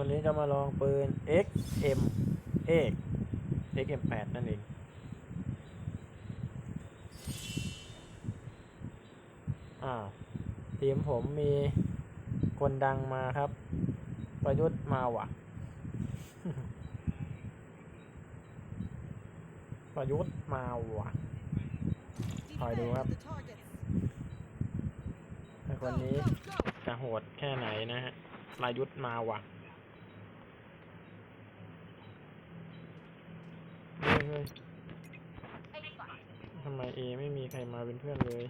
วันนี้จะมาลองปืน XM เอก XM8 นั่นเอง อ่า ทีมผมมีคนดังมาครับ ประยุทธ์มาว่ะ ประยุทธ์มาว่ะคอยดูครับคนนี้จะโหดแค่ไหนนะฮะประยุทธ์มาว่ะ เฮ้ยทำไมเอไม่มีใครมาเป็นเพื่อนเลย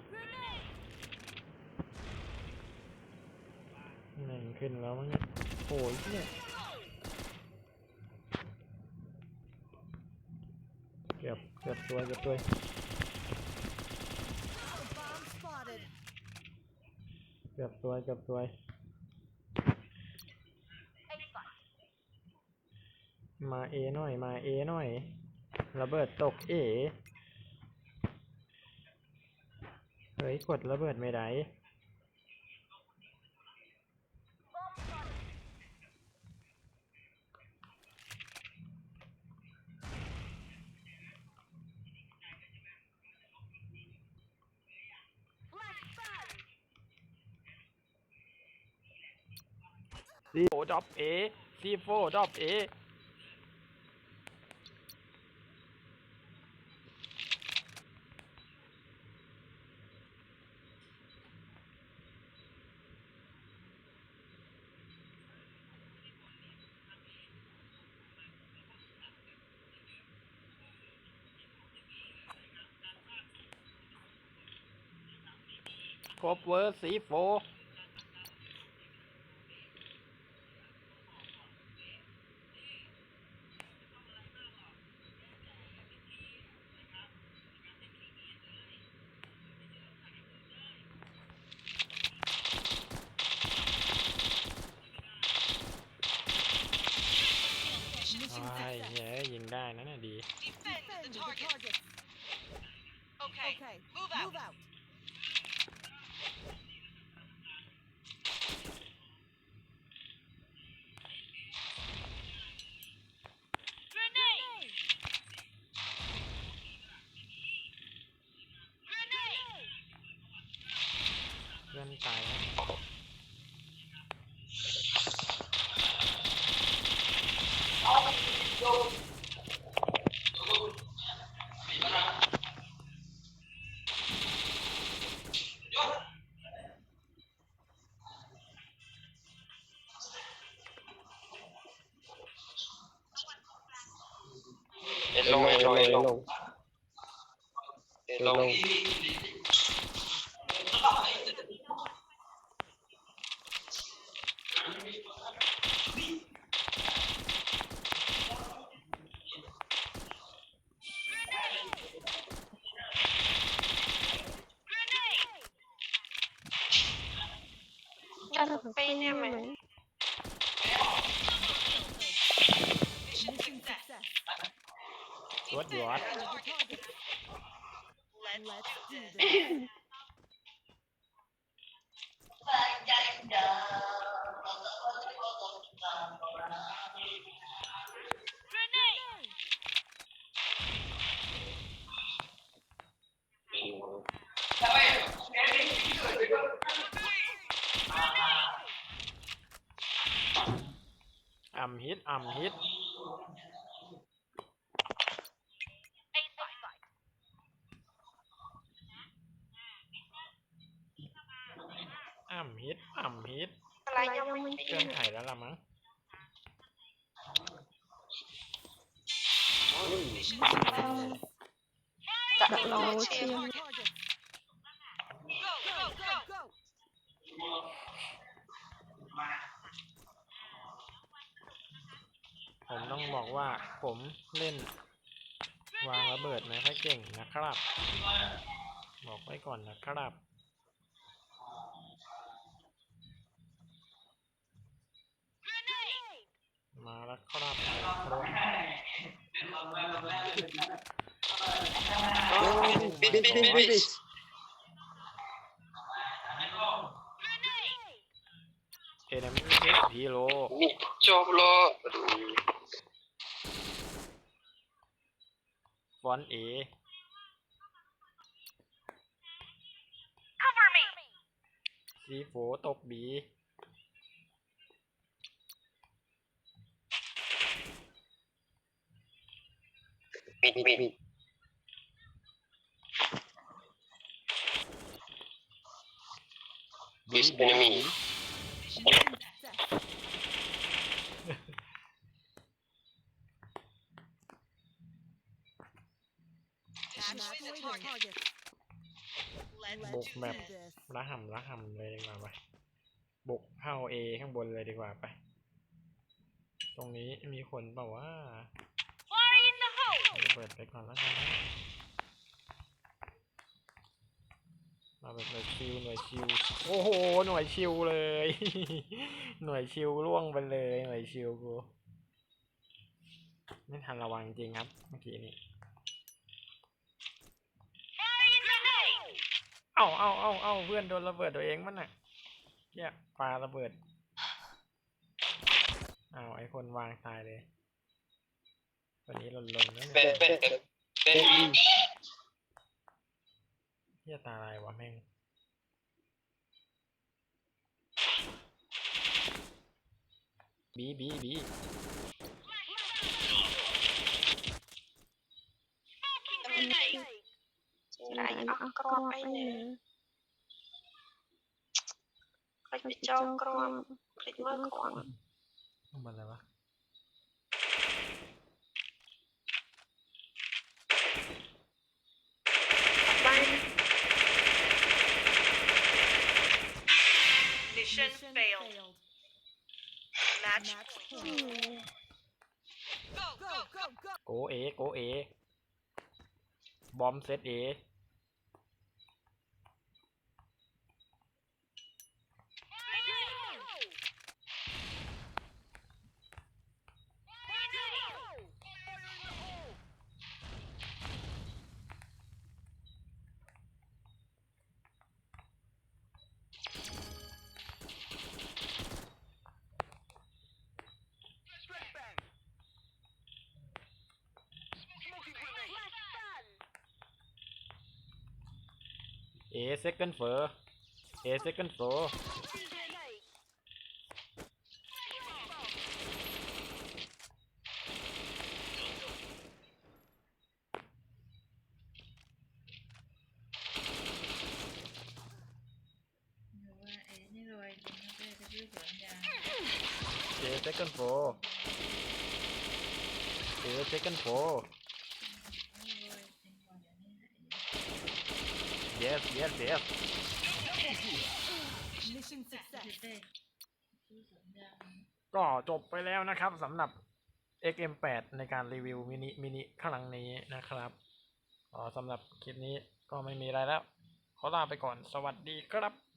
แม่งขึ้นแล้วมั้งเนี่ยโอ้ยเนี่ยเกือบเกือบตัวเกือบตัวเกือบตัวเกือบตัวมาเอหน่อย มาเอหน่อย ระเบิดตกเอเฮ้ยกดระเบิดไม่ได้ซีโฟดอปเอซีโฟดอปเอ ครบเวอร์ซีโฟ ใช่เย้ยยิงได้นะน่ะดี Defend the target. Okay, move out. ตายแล้วเอ็นลงเอ็นลงเอ็นลงเอ็นลง จะไปเนี่ยไหม Mission success. วดยอ ด Defend the target. Let's do this. อ่ำฮิตอ่ำฮิตอ่ำฮิตอ่ำฮิตอะไรยังไม่เครื่องไถ่แล้วล่ะมั้ง Mission success. จะรอ Defend เชีย the ร์ target. Go, go, go, go. ผมต้องบอกว่าผมเล่น วางระเบิดไม่ค่อยเก่งนะครับ บอกไว้ก่อนนะครับ Grenade! มาแล้วครับโครงปิดปิดปิดปิด Grenade! enemy hero นี่จบแล้ว อนเอ Cover me. ซีโฟตกบีปิดปิดบี This บี enemy บุกแบบละห่ำละห่ำเลยดีกว่าไปบุกเข้าเอข้างบนเลยดีกว่าไป ตรงนี้มีคนเปล่าว่า Fire in the hole. ระเบิดไปก่อนแล้วกันนะเราแบบหน่วยชิวหน่วยชิวโอ้โห หน่วยชิวเลย หน่วยชิวล่วงไปเลย หน่วยชิวกู ไม่ทันระวังจริงครับ เมื่อกี้นี้ Fire in the hole. เอ้าเอ้าเอ้าเอ้าเพื่อนโดนระเบิดตัวเองมันน่ะเหี้ยปาระเบิดอ้าวไอคนวางตายเลยวันนี้หล่นๆนะเป็เนี่ยดเป็ดเป็ดเหี้ยตาอะไรวะแม่งบีบีบี ไหนเอากรอบไปเนี่ยก็จะจองกรอบคลิกมากกว่าข้างบนอะไรวะไป Mission failed. Match point. อืม Go, go, go, go. โกเอโกเอบอมเซตเอ เอเซคันเฟอร์เอ ยางก็จบไปแล้วนะครับสำหรับ XM8 ในการรีวิวมินิมินิครั้งนี้นะครับอ๋อสำหรับคลิปนี้ก็ไม่มีอะไรแล้ว ขอลาไปก่อนสวัสดีครับ